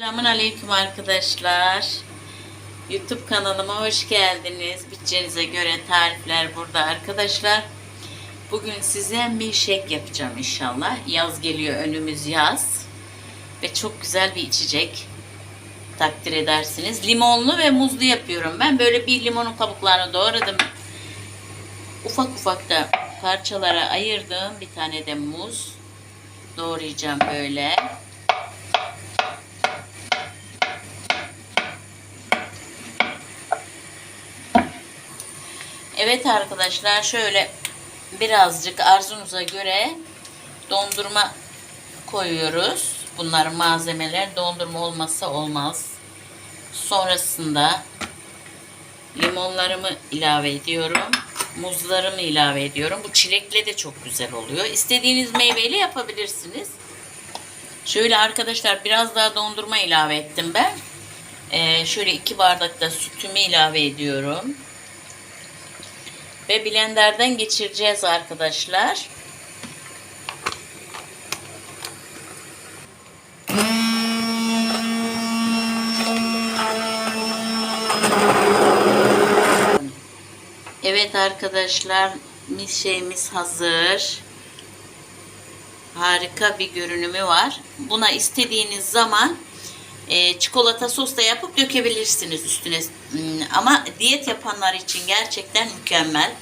Selamun Aleyküm arkadaşlar. YouTube kanalıma hoş geldiniz. Bütçenize göre tarifler burada arkadaşlar. Bugün size milkshake yapacağım inşallah. Yaz geliyor önümüz yaz. Ve çok güzel bir içecek. Takdir edersiniz. Limonlu ve muzlu yapıyorum ben. Böyle bir limonun kabuklarını doğradım. Ufak ufak da parçalara ayırdım. Bir tane de muz doğrayacağım böyle. Evet arkadaşlar şöyle birazcık arzunuza göre dondurma koyuyoruz. Bunların malzemeler dondurma olmazsa olmaz. Sonrasında limonlarımı ilave ediyorum. Muzlarımı ilave ediyorum. Bu çilekle de çok güzel oluyor. İstediğiniz meyveyle yapabilirsiniz. Şöyle arkadaşlar biraz daha dondurma ilave ettim ben. Ee, şöyle iki bardak da sütümü ilave ediyorum. Ve blenderden geçireceğiz arkadaşlar. Evet arkadaşlar şeyimiz hazır. Harika bir görünümü var. Buna istediğiniz zaman e, çikolata sos da yapıp dökebilirsiniz üstüne. Hmm, Ama diyet yapanlar için gerçekten mükemmel.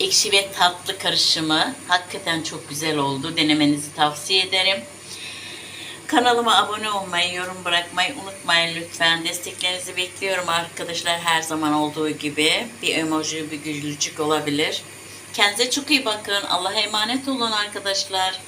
Ekşi ve tatlı karışımı hakikaten çok güzel oldu. Denemenizi tavsiye ederim. Kanalıma abone olmayı, yorum bırakmayı unutmayın lütfen. Desteklerinizi bekliyorum arkadaşlar her zaman olduğu gibi. Bir emoji, bir gülücük olabilir. Kendinize çok iyi bakın. Allah'a emanet olun arkadaşlar.